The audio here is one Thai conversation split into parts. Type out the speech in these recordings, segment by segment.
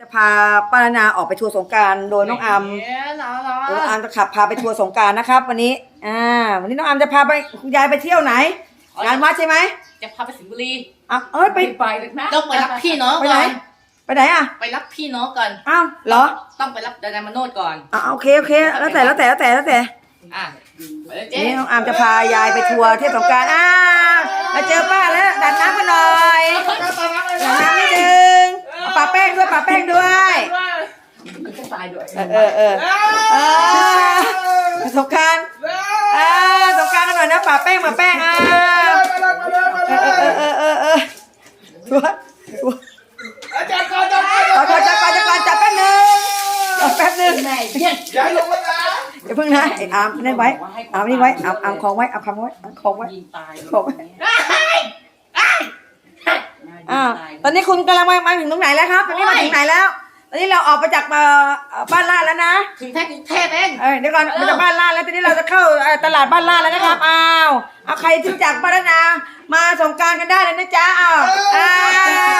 จะพาป้านาออกไปทัวร์สงกรารโดยน้องอามหนาวหนาวโดยน้องอามจะขับพาไปทัวร์สงกรารนะครับ วันนี้ อ่า วันนี้น้องอามจะพาไปคุณยายไปเที่ยวไหนงานวัดใช่ไหมจะพาไปสิงห์บุรีอะเอ้ยไปไปเลยนะต้องไปรับพี่น้องไปก่ไหนอนไปไหนอะไปรับพี่น้องก่อนอ้าวเหรอต้องไปรับดานามโนดก่อน อะโอเคโอเค แล้วแต่แล้วแต่แล้วแต่แล้วแต่อะไปเลยเจ๊นี่น้องอามจะพายายไปทัวร์เที่ยวสงกรารอ้าวมาเจอป้าแล้วดัดน้ำกันหน่อยดัดน้ำนิดนึงเอา ปาแป้งด้วยปาแป้งด้วยมันจะตายด้วยเออเออเออเออสงกรารอ่าสงกรารกันหน่อยนะป่าแป้งมาแป้งอ่าเออเออเออเออเออชัวร์ชัวร์จัดก่อนจัดก่อนจัดก่อนจัดก่อนจัดแป๊บนึงรอแป๊บนึงแม่เยี่ยนอย่าเพิ่งนะไอ้อามนั่นไว้อามนี่ไว้อามอามคลองไว้อามคลองไว้อามคลองไว้ยิงตายคลองไว้อ่าต อนนี้คุณกำลังมามาถึงตรงไหนแล้วครับ ตอนนี้มาถึงไหนแล้ว ตอนนี้เราออกมาจากเอ่อเอ่อบ้านลาดแล้วนะ ถึงแท้กรุงเทพเอง เอ้ยเดี๋ยวก่อนมาจากบ้านลาดแล้วทีนี้เราจะเข้าเอ่อตลาดบ้านลาดแล้วนะครับอ้าวเอาใครที่จากบ้านลาดนะมาสงกรารกันได้เลยนะจ๊ะอ้าวอ้า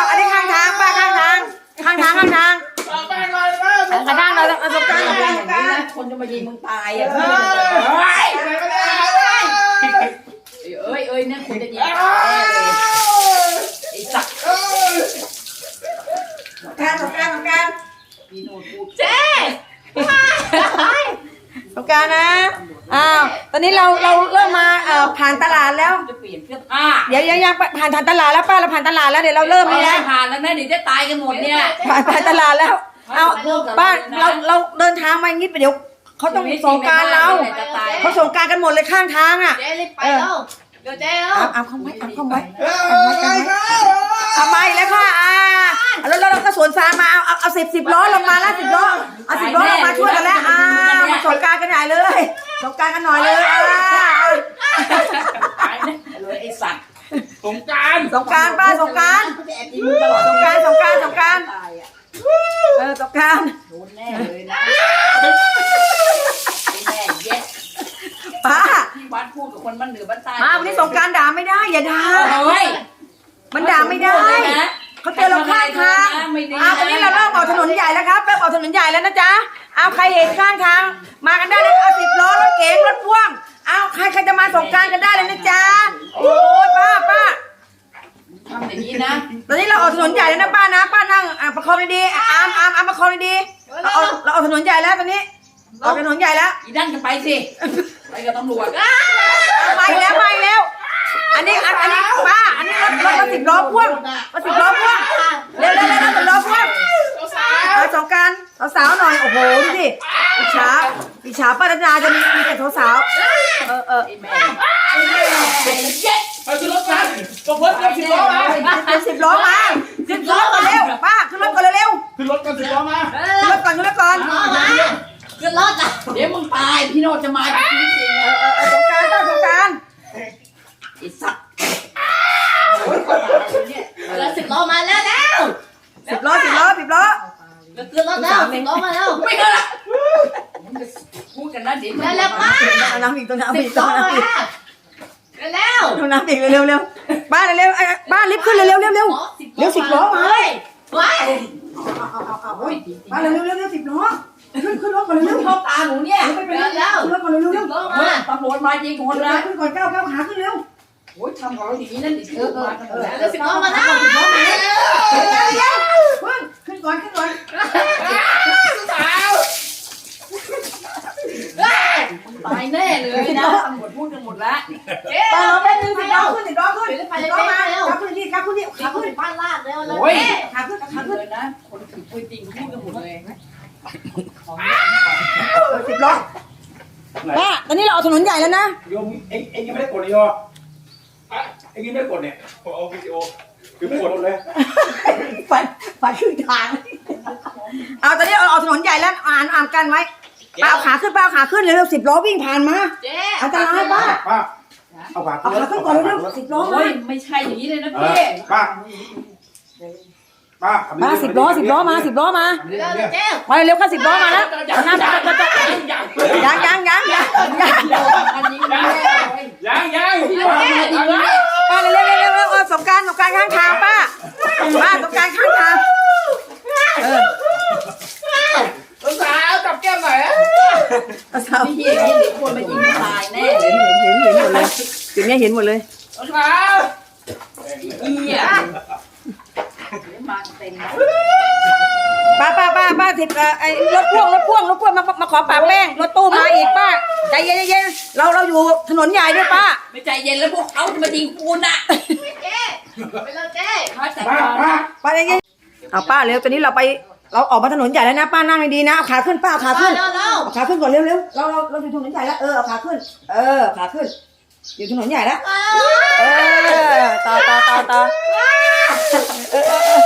วอันนี้ข้างทางป้าข้างทางข้างทางข้างทางข้างทางเราเอาสงกรารสงกรารสงกราร คนจะมายิงมึงตายอะเอ้ยเอ้ยเนี่ยคนจะยิงตายเลยไอ้สัตว์ สงกรารสงกรารสงกราร พี่โนดพูดเจ๊ สง กรารนะอ้าวตอนนี้เราเราเริ่มมาเอ่อผ่านตลาดแล้ว จะเปลี่ยนเสื้อผ้าเดี๋ยวยังยังผ่านผ่านตลาดแล้วป้าเราผ่านตลาดแล้วเดี๋ยวเราเริ่มไม่นี่ได้แล้วผ่านแล้วนะเดี๋ยวจะตายกันหมดเนี่ยผ่านผ่านตลาดแล้วเอาป้าเราเราเดินทางมาอย่างนี้เดี๋ยวเขาต้องสงกรารเราเขาสงกรารกันหมดเลยข้างทางอะเจ๊รีบไปแล้วเดี๋ยวเจ๊แล้วเอาเอาเข้าไว้เอาเข้าไว้เอาไว้เอาไว้เอามาอีกแล้วค่ะอ่าเอาแล้วเราก็สวนสามมาเอาเอาเอาสิบสิบล้อลงมาแล้วสิบล้อเอาสิบล้อลงมาช่วยกันแล้วอ่ามา สงกรารกันใหญ่เลยสงกรารกันหน่อยเลยอ่าตายแน่เลยไอ้สัตว์สงกรารสงกรารป้าสงกรารจะแอบยิงมึงตลอดสงกรารสงกรารสงกรารตายอะเออสงกรารโดนแน่เลยนะไอ้แม่เย็ดป้าที่วัดพูดกับคนบ้านเหนือบ้านใต้มาวันนี้สงกรารด่าไม่ได้อย่าด่าเฮ้ยมันด่าไม่ได้เขาเจอเราข้างทางอ้าวตอนนี้เราเริ่มออกถนนใหญ่แล้วครับเริ่มออกถนนใหญ่แล้วนะจ๊ะ เอาใครเห็นข้างทาง มากันได้เลยเอาสิบล้อรถเก๋งรถพ่วง เอาใครใครจะมาสงกรารกันได้เลยนะจ๊ะโอ้ยป้าป้าทำอย่างนี้นะตอนนี้เราออกถนนใหญ่แล้วนะป้านะป้านั่งอะประคองดีๆอะอามอามอามประคองดีๆเราออกเราออกถนนใหญ่แล้วตอนนี้ออกถนนใหญ่แล้ว อีนั่นจะไปสิ ไปกับตำรวจไปแล้วไปแล้ว อันนี้อันอันนี้ป้าอันนี้รถรถรถสิบล้อพ่วงรถสิบล้อพ่วงเร็วเร็วเร็วรถสิบล้อพ่วงเอา สาสาวๆหน่อย โอ้โหดูดิอิจฉาอิจฉาปารนาจะมีมีแต่สาวๆเออเออไอ้แม่ไอ้เย็ดไปขึ้นรถกันก็เพิ่มกันสิบล้อมาเป็นสิบล้อมาสิบล้อมาเร็วป้าขึ้นรถก่อนเร็วขึ้นรถกันสิบล้อมาขึ้นรถก่อนขึ้นรถก่อนขึ้นรถอะเดี๋ยวมึงตายพี่โนจะมาจริงๆ เออเออเออสงกรารป้าสงกราร ไอ้สัตว์แล้วสิบล้อมาแล้วแล้ว สิบล้อสิบล้อสิบล้อ แล้วขึ้นรถแล้ว สิบล้อมาแล้วไม่ขึ้นละมึงจะพูดกันนะเดี๋ยวแล้วแล้วป้าเอาน้ำอีกตัวน้ำสิอีบกตัล้วอน้ำมาอีกแล้วตัวน้ำอีกเร็วๆเร็วบ้านเร็วๆไอ้บ้านรีบขึ้นเร็วๆเร็วๆเร็วเร็วสิบล้อมาเฮ้ยเฮ้ยโอ้ยมาเร็วๆเร็วๆเร็วสิบล้อขึ้นขึ้นรถก่อนเร็วๆเข้าตาหนูเนี่ยไม่เป็นไรแล้วขึ้นรถก่อนเร็วๆสิเร็วบล้อมาตำรวจมาจริงคนๆละขึ้นก่อนก้าวก้าวขาขึ้นเร็วโอ้ยทำของเราอย่างนี้นั่นดิเออเออเออแล้แล้ววสิสิบบล้ล้ออมามาแล้แล้ววสิบล้อมาแล้วขึ้นขึ้นก่อนขึ้นก่อน ตาย แน่เลยนะตำรวจพูดกันหมดแล้วตอนเราเป็นหนึ่งสิบล้อขึ้นสิบล้อขึ้นสิบล้อมาขาขึ้นดิขาขึ้นดิขาขาขึ้ขึ้นนบ้านลาดแล้วเลยโอ้ยขาขึ้นขาขึ้นเลยนะ คนถือปืนจริงพูดกันหมดเลยสิบล้อป้าตอนนี้เราออกถนนใหญ่แล้วนะโยมเอ็งเอ็งยังไม่ได้กดเลยโยเอ็งยังไม่ได้กดเนี่ยผมเอาวิดีโอคือไม่กดเลยฝันฝันครึ่งทางเอาตอนนี้เราออกถนนใหญ่แล้วอ่านอ่านกันไว้ ป้าเอาขาขึ้นป้าเอาขาขึ้นเร็วๆสิบล้อวิ่งผ่านมาเจ๊อันตรายป้า ป้าเอาขวาเอาขาขึ้นก่อนเร็วๆสิบล้อมาโอ้ยไม่ใช่อย่างนี้เลยนะเอพี่อป้าป้ามาสิบล้อสิบล้อมาสิบล้อมาเดี๋ยวเจ๊มาเร็วๆค่ะสิบล้อมาแล้วเอาหน้าจะจะจะยังยังยังยังยังอันนี้ไม่ได้ยังยังพี่โน้ตไม่ได้ป้าเร็วเร็วเร็วเร็วสงการสงการข้างทางป้าป้าสงการข้างทางเออ สาวจับแก้มหน่อย สาวพี่อย่างนี้เดี๋ยวคนมายิงตายแน่เลยเห็นเห็นเห็นหมดเลยจุดเนี้ยเห็นหมดเลยสาวเหี้ยเดี๋ยวมาเต็มนะป้าป้าป้าป้าถิบเอ่อไอ้รถพ่วงรถพ่วงรถพ่วงมามาขอปากแป้งรถตู้มาอีกป้าใจเย็นใจเย็นเราเราอยู่ถนนใหญ่ด้วยป้าไม่ใจเย็นแล้วพวกเขามายิงกูน่ะเจ๊ไปเลยเจ๊มาจัดป้าการป้าป้าใจเย็นเอาป้าเร็วตอนนี้เราไป เราออกมาถนนใหญ่แล้วนะป้านั่งให้ดีนะเอาขาขึ้นป้าเอาขาขึ้นเร็วเร็วเอาขาขึ้นก่อนเร็วเร็วเราเราเราอยู่ถนนใหญ่แล้วเออเอาขาขึ้น เออขาขึ้น อยู่ถนนใหญ่แล้วเออต่อต่อต่อต่อเออเออเออ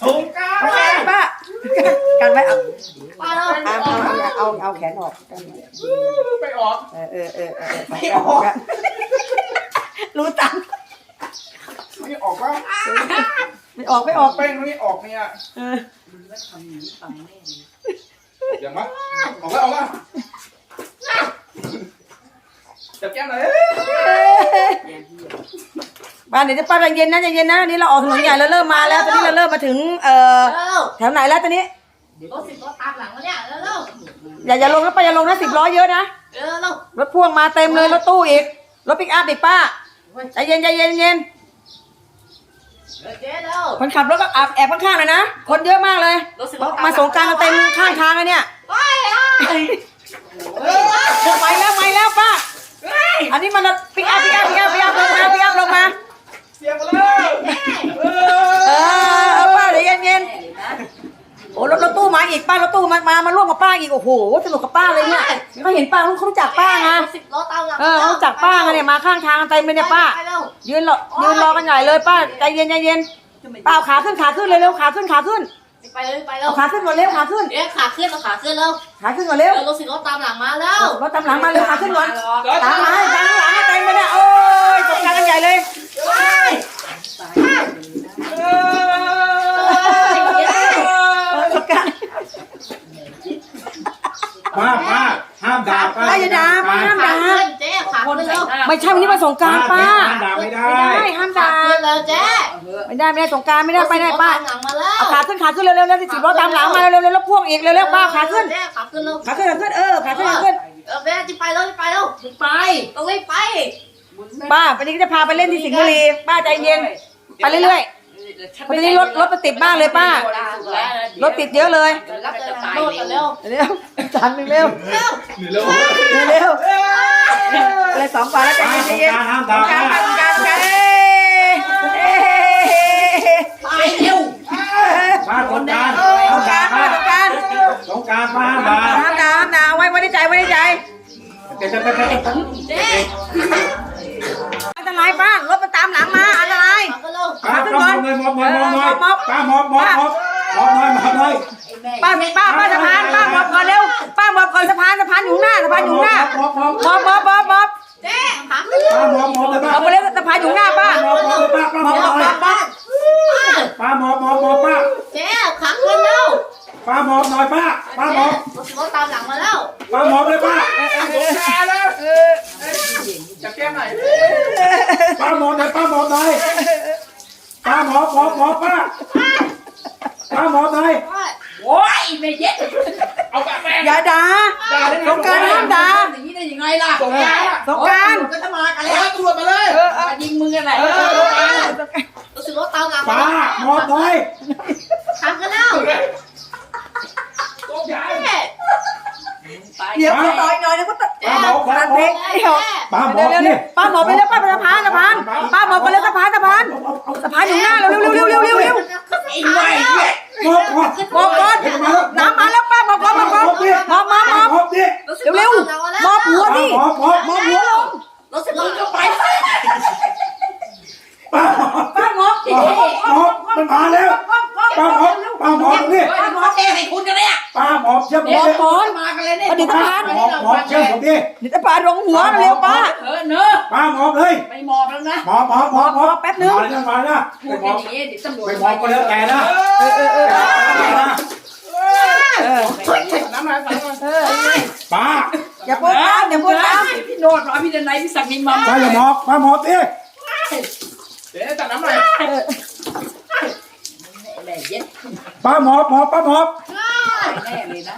สงกรารเอาแขนป้ากันไว้เอาไปเร็วเอาเอาเอาเอาเอาแขนออกไปออกเออเออเออเออไม่ออกอะรู้ตังค์ไม่ออกว่า ไม่ออกไม่ออกแป้งไม่ออกเนี่ยเอออย่างวะออกแล้วออกแล้วจับแก้มหน่อยบ้านเดี๋ยวจะป้าใจเย็นนะใจเย็นนะอันนี้เราออกถนนใหญ่แล้วเริ่มมาแล้วตอนนี้เราเริ่มมาถึงเอ่อเร็วแถวไหนแล้วตอนนี้รถสิบรถตามหลังมาเนี่ยเร็วเร็วอย่าอย่าลงนะป้าอย่าลงนะสิบล้อเยอะนะเร็วเร็วรถพ่วงมาเต็มเลยรถตู้อีกรถปิกอัพอีกป้าใจเย็นใจเย็นเย็นเจ๊เร็ว คนขับรถก็แอบแอบข้างๆเลยนะ คนเยอะมากเลยรถสิบมาสงกรารกันเต็มข้างทางเลยเนี่ยไปอะไปแล้วไปแล้วป้าอันนี้มันปิกอัพปิกอัพปิกอัพปิกอัพ มามามาร่วมกับป้าอีกโอ้โหสนุกกับป้าเลยเนี่ยเขาเห็นป้าเขารู้จักป้าไงรถสิบรถตามหลังเออเขารู้จักป้าไงเนี่ยมาข้างทางเต็มเลยเนี่ยป้าไปเร็วยืนรอยืนรอกันใหญ่เลยป้าใจเย็นใจเย็นป้าเอาขาขึ้นขาขึ้นเลยเร็วขาขึ้นขาขึ้นไปเลยไปเร็เอาวขาขึ้นก่อนเร็วขาขึ้นเอ๊ะขาขึ้นเอาขาขึ้นเร็วขาขึ้นก่อนเร็วเร็วรถสิบรถตามหลังมาแล้วรถตามหลังมาเร็วขาขึ้นก่อนตามมาให้ตามข้างหลังให้เต็มเลยเนี่ยโอ้ยตกใจกันใหญ่เลยเออตกใจ ป้าป้าห้ามด่าป้าป้าอย่าด่าป้าห้ามขาด่าขึ้นเจ๊ขาขึ้นเร็วไม่ใช่วันนี้มาสงกรารป้า ห้ามด่าไม่ได้ไม่ได้ห้ามขาด่าขึ้นแล้วเจ๊ไม่ได้ไม่ได้สงกรารไม่ได้ไปได้ป้าตามหลังมาแล้วเอาขาขึ้นขาขึ้นเร็วเร็วเร็วสิบล้อตามหลังมาเร็วเร็วเร็วแล้วพ่วงอีกเร็วเร็วป้าขาขึ้นเจ๊ขาขึ้นเร็วขาขึ้นขาขึ้นเออขาขึ้นขาขึ้นเออแม่จะไปแล้วจะไปแล้วไปต้องรีบไปป้าวันนี้ก็จะพาไปเล่นที่สิงห์บุรีป้าใจเย็นไปเรื่อยๆ วันนี้รถรถมันติดมากเลยป้า รถติดเยอะเลยรับจะเลยตายโดดกันเร็วเร็วจันเร็วหรือเร็วเร็วอะไรสองฝ่ายแล้วใจป้าเย็นสใจงเย็นการห้ามสด่างกรารป้าสงกรารสงกรารเอ้ยตายเร็วป้าสงการสห้างมกด่าราป้ารสงกรารสงการป้าห้ามด่าห้ามด่าห้ามด่าไว้ไว้ในใจไว้ในใจเดี๋ยวจะไปไปไปเจ๊อันตรายป้ารถมัน อบเลยมอบมอบมอบหน่อยป้ามอบมอบมอบมอบหน่อยมอบหน่อยป้าป้าป้าสะพานป้าหมอบก่อนเร็วป้าหมอบก่อนสะพานสะพานอยู่หน้าสะพานอยู่หน้ามอบมอบหมอบหมอบหมอบหมอบเจ๊ขาขึ้นเร็วป้ามอบมอบเลยป้าเอาไปเร็วสะพานอยู่หน้าป้าป้ามอบมอบเลยป้าป้าหมมออบบหมอบหน่อยหมอบหมอบป้ามอบมอบมอบป้าเจ๊ขาขึ้นเร็วป้ามอบหน่อยป้าป้ามอบรถสิบรถตามหลังมาแล้วป้ามอบเลยป้าจะแก้หน่อยป้ามอบหน่อยป้ามอบหน่อย ป้ามอบมอบมอบป้าป้ามอบหน่อยโอ้ยไม่เย็ดเอาปะแม่อย่าด่าสงกรารห้ามด่าอย่างนี้ได้ยังไงล่ะสงการสงกรารก็จะมากันแล้วตำรวจมาเลยมายิงมึงกันไหนรถสิบรถตามหลังมาป้าแล้วมอบหน่อยขาขึ้นเร็วตกใจเจ๊เดี๋ยวต่อยหน่อยเดี๋ยวก็ตัดป้าหมอบป้าตัดหมเพลองบเดี๋ยวป้าหมอบเร็วนี่ๆป้าหมอบไปเร็วป้าไปสะพานสะพานป้าหมอบไปเร็วสะพานสะพานสะพานอยู่หน้า วเร็วหมอบหัวดิหมอบหมอบหมอบหัวลงรถสิบรถก็ไปป้าหมอบป้าหมอบหมอบหมอบมันมาแล้วป้าหมอบป้าหมอบนี่ป้าหมอเจ๊ให้คุณกันเนี่ยป้าหมอบเชื่อผมหมอบดิก่อนมากันเลยเนี่ยประดิษฐานหมอบหมอบเชื่อผมดิเดี๋ยวจะปาดลงหัวเร็วป้าเออเนอะป้าหมอบเลยไปมอบแล้วนะหมอบหมอบหมอบหมอบแป๊บนึงมาเลยนะมาเลยนะพูไปดหมกัอนบอย่างนี้เดี๋ยวตำรวจไปหมอบก็แล้วแต่นะเออเออเออ เออน้ำลายใส่มาเออป้าอย่าพูดตามอย่าพูดตามพี่โนดมาพี่เดนไนพี่สักนิมมาป้าอย่าหมอบป้าหมอบดิเดี๋ยวจัดน้ำลายเออแม่เย็นป้าหมอบหมอบป้าหมอบแน่เลยนะ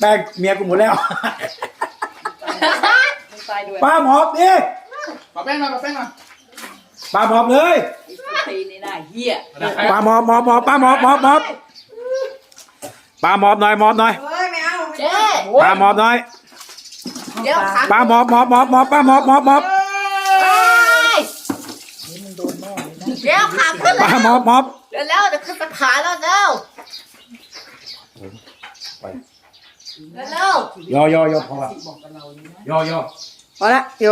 แบ่งเมียกูหมดแล้วมึงตายด้วยป้าหมอบดิมาแป้งมามาแป้งมาป้าหมอบเลยไอ้สุตีนี่น่าเหี้ยป้าหมอบหมอบหมอบป้าหมอบหมอบหมอบป้าหมอบหน่อยหมอบหน่อย เฮ้ยไม่เอาเจ๊ป้าหมอบหน่อยเดี๋ยวขังป้าหมอบหมอบหมอบหมอบป้าหมอบหมอบหมอบเดี๋ยวขังขึ้นป้าแล้วหมอบหมอบเดี๋ยวแล้วจะขึ้นสะพานแล้วเร็วเร็วยอยอยอพอละบอกกับเรานี่นะยอยอพอละโย